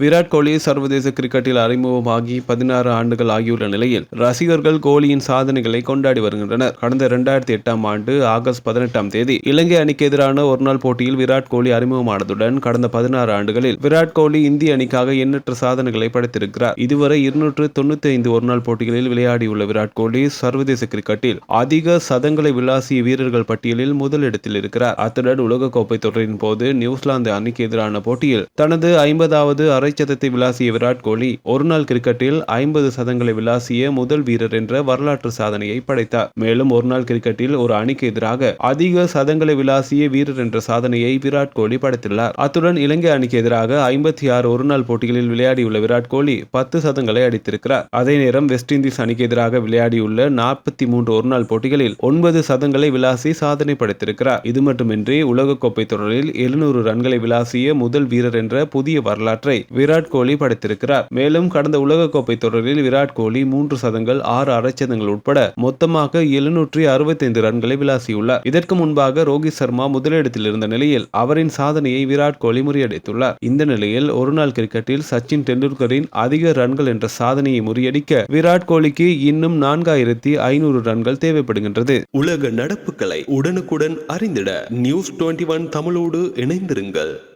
விராட் கோலி சர்வதேச கிரிக்கெட்டில் அறிமுகமாகி பதினாறு ஆண்டுகள் ஆகியுள்ள நிலையில் ரசிகர்கள் கோலியின் சாதனைகளை கொண்டாடி வருகின்றனர். கடந்த இரண்டாயிரத்தி எட்டாம் ஆண்டு ஆகஸ்ட் பதினெட்டாம் தேதி இலங்கை அணிக்கு எதிரான ஒருநாள் போட்டியில் விராட் கோலி அறிமுகமானதுடன் கடந்த பதினாறு ஆண்டுகளில் விராட் கோலி இந்திய அணிக்காக எண்ணற்ற சாதனைகளை படைத்திருக்கிறார். இதுவரை இருநூற்று தொண்ணூத்தி ஐந்து ஒருநாள் போட்டிகளில் விளையாடியுள்ள விராட் கோலி சர்வதேச கிரிக்கெட்டில் அதிக சதங்களை விளாசிய வீரர்கள் பட்டியலில் முதலிடத்தில் இருக்கிறார். அத்துடன் உலகக்கோப்பை தொடரின் போது நியூசிலாந்து அணிக்கு எதிரான போட்டியில் தனது ஐம்பதாவது அரைச்சதத்தை விளாசிய விராட் கோலி ஒருநாள் கிரிக்கெட்டில் ஐம்பது சதங்களை விளாசிய முதல் வீரர் என்ற வரலாற்று சாதனையை படைத்தார். மேலும் ஒருநாள் கிரிக்கெட்டில் ஒரு அணிக்கு எதிராக அதிக சதங்களை விளாசிய வீரர் என்ற சாதனையை விராட் கோலி படைத்துள்ளார். அத்துடன் இலங்கை அணிக்கு எதிராக ஐம்பத்தி ஆறு ஒருநாள் போட்டிகளில் விளையாடியுள்ள விராட் கோலி பத்து சதங்களை அடித்திருக்கிறார். அதே நேரம் வெஸ்ட் இண்டீஸ் அணிக்கு எதிராக விளையாடியுள்ள நாற்பத்தி மூன்று ஒருநாள் போட்டிகளில் ஒன்பது சதங்களை விளாசி சாதனை படைத்திருக்கிறார். இது மட்டுமின்றி உலகக்கோப்பை தொடரில் எழுநூறு ரன்களை விளாசிய முதல் வீரர் என்ற புதிய வரலாற்றை விராட் கோலி படைத்திருக்கிறார். மேலும் கடந்த உலகக்கோப்பை தொடரில் விராட் கோலி மூன்று சதங்கள் ஆறு அரைச்சதங்கள் உட்பட மொத்தமாக எழுநூற்றி அறுபத்தைந்து ரன்களை விளாசியுள்ளார். இதற்கு முன்பாக ரோஹித் சர்மா முதலிடத்தில் இருந்த நிலையில் அவரின் சாதனையை விராட் கோலி முறியடித்துள்ளார். இந்த நிலையில் ஒருநாள் கிரிக்கெட்டில் சச்சின் டெண்டுல்கரின் அதிக ரன்கள் என்ற சாதனையை முறியடிக்க விராட் கோலிக்கு இன்னும் நான்காயிரத்தி ஐநூறு ரன்கள் தேவைப்படுகின்றது. உலக நடப்புகளை உடனுக்குடன் அறிந்திட நியூஸ் டுவெண்ட்டி ஒன் தமிழோடு இணைந்திருங்கள்.